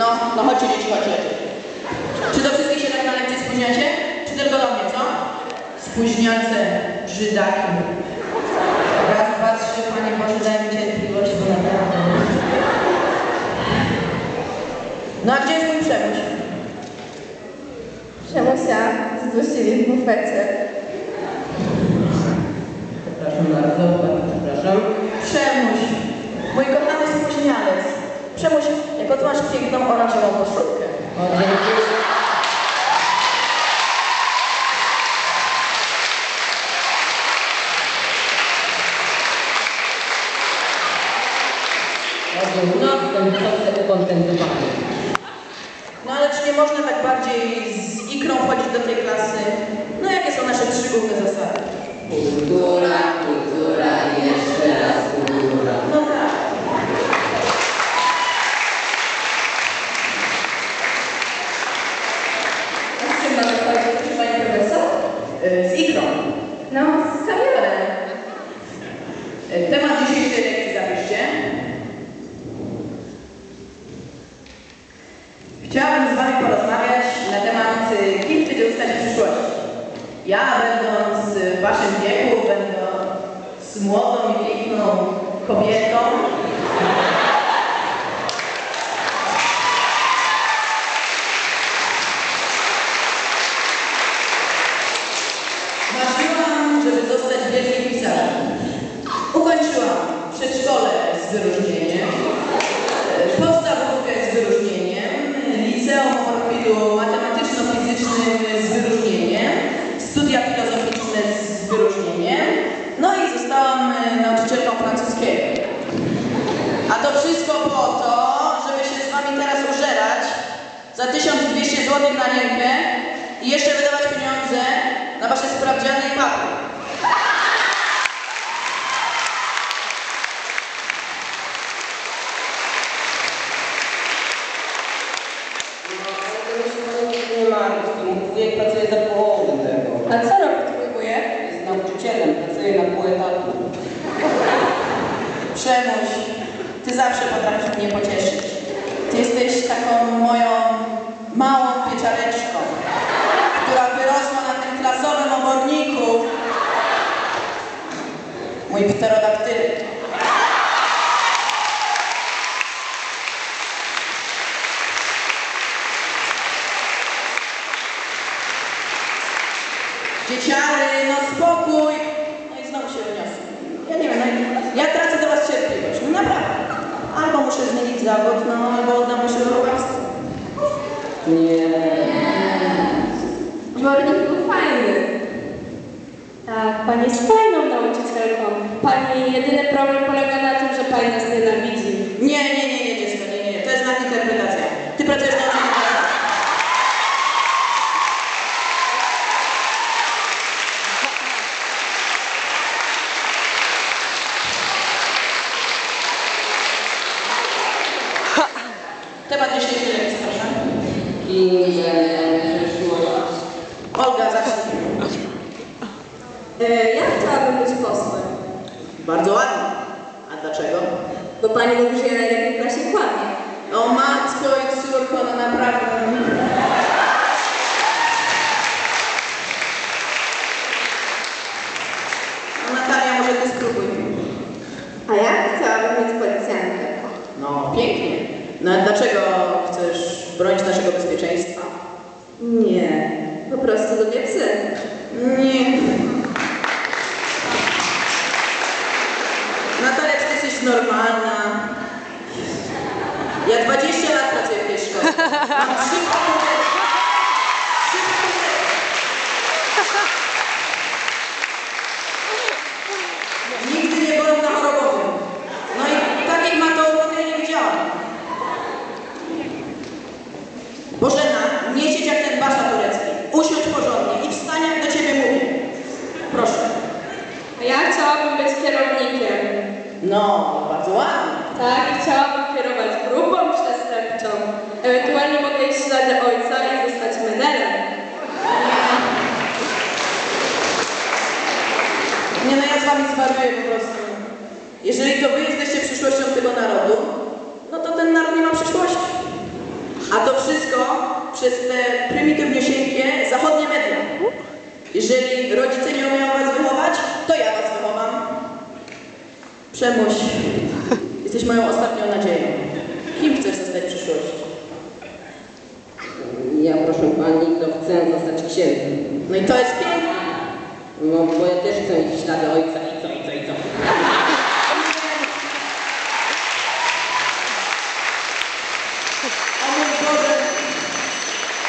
No, no chodźcie dzieci, chodźcie. Czy do wszystkich się tak na lekcję spóźniacie? Czy tylko do mnie, co? Spóźniace, Żydaki. Raz, dwa, trzy, Panie Boże, daj mi cierpliwość, bo naprawdę... No a gdzie jest mój przemuś? Przemusia zdusili w bufecie. Przepraszam bardzo, bardzo przepraszam. Przemuś, mój kochany spóźnialec. Przemuś, jak oto masz piękną oranżową koszulkę. O, dziękuję. No, ukontentowany. No ale czy nie można tak bardziej z ikrą wchodzić do tej klasy? No jakie są nasze trzy główne zasady? Kultura, kultura, jeszcze raz kultura. No tak. A z czym mamy chodzić, proszę Pani Profesor? Y, Z ikrą. No, z kamionem. Y, Temat dzisiejszej lekcji zapiszcie. Chciałabym z Wami porozmawiać na temat, y, kim chcecie zostać w przyszłości. Ja, będąc w Waszym wieku, będąc młodą i piękną kobietą, nauczycielką francuskiego. A to wszystko po to, żeby się z wami teraz użerać za 1200 zł na rękę i jeszcze wydawać pieniądze na wasze sprawdziany i papy. Tego. A co robi twój wujek? Jest nauczycielem, pracuje na pół etatu. Przemuś, ty zawsze potrafisz mnie pocieszyć. Ty jesteś taką moją małą pieczareczką, która wyrosła na tym klasowym oborniku. Mój pterodaktyl. Dzieciary, no spokój. No i znowu się wyniosę. Ja nie wiem, no, ja tracę do was cierpliwość. No naprawdę. Albo muszę zmienić zawód, no albo oddam się do robactwa. Nie. Dwornik był fajny. Tak, Pani jest fajną nauczycielką. Pani jedyny problem polega na tym, że Pani nas nienawidzi. Nie, nie, nie, nie, dziecko, nie, nie, nie. To jest nadinterpretacja. Ty pracujesz na uczelni. Temat dzisiejszej lekcji, proszę. Kim będę w przyszłości? Olga, zacznij. E, ja chciałabym być posłem, Bardzo ładnie. A dlaczego? bo Pani mówi, że ja najlepiej w klasie kłamie. O matko i córko, no naprawdę. No Natalia, może ty spróbuj. A ja chciałabym być policjantem. No, pięknie. No a dlaczego chcesz bronić naszego bezpieczeństwa? Nie, po prostu lubię psy. Nie. Natalia, czy ty jesteś normalna? Ja 20 lat pracuję w tej szkole. Mam. Trzy fakultety. Nigdy nie byłem na chorobowym. No i takich matołów ja nie widziałam. Bożena, nie siedź jak ten basza turecki. Usiądź porządnie i wstań jak do ciebie mówię. Proszę. A ja chciałabym być kierownikiem. No, bardzo ładnie. Tak, chciałabym kierować grupą przestępczą. Ewentualnie mogę iść ślady ojca i zostać menelem. Nie no, ja z wami zwariuję po prostu. Jeżeli to wy jesteście przyszłością tego narodu, no to ten naród nie ma przyszłości. przez te prymitywniusieńkie zachodnie media. Jeżeli rodzice nie umieją was wychować, to ja was wychowam. Przemuś, jesteś moją ostatnią nadzieją. Kim chcesz zostać w przyszłości? Ja proszę pani, to chcę zostać księdzem. No i to jest piękne. No bo ja też chcę iść ślady ojca i co, i co, i co. O mój Boże,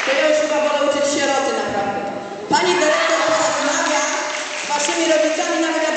to ja już chyba wolę uczyć sieroty naprawdę. Pani dyrektor porozmawia z waszymi rodzicami, nawet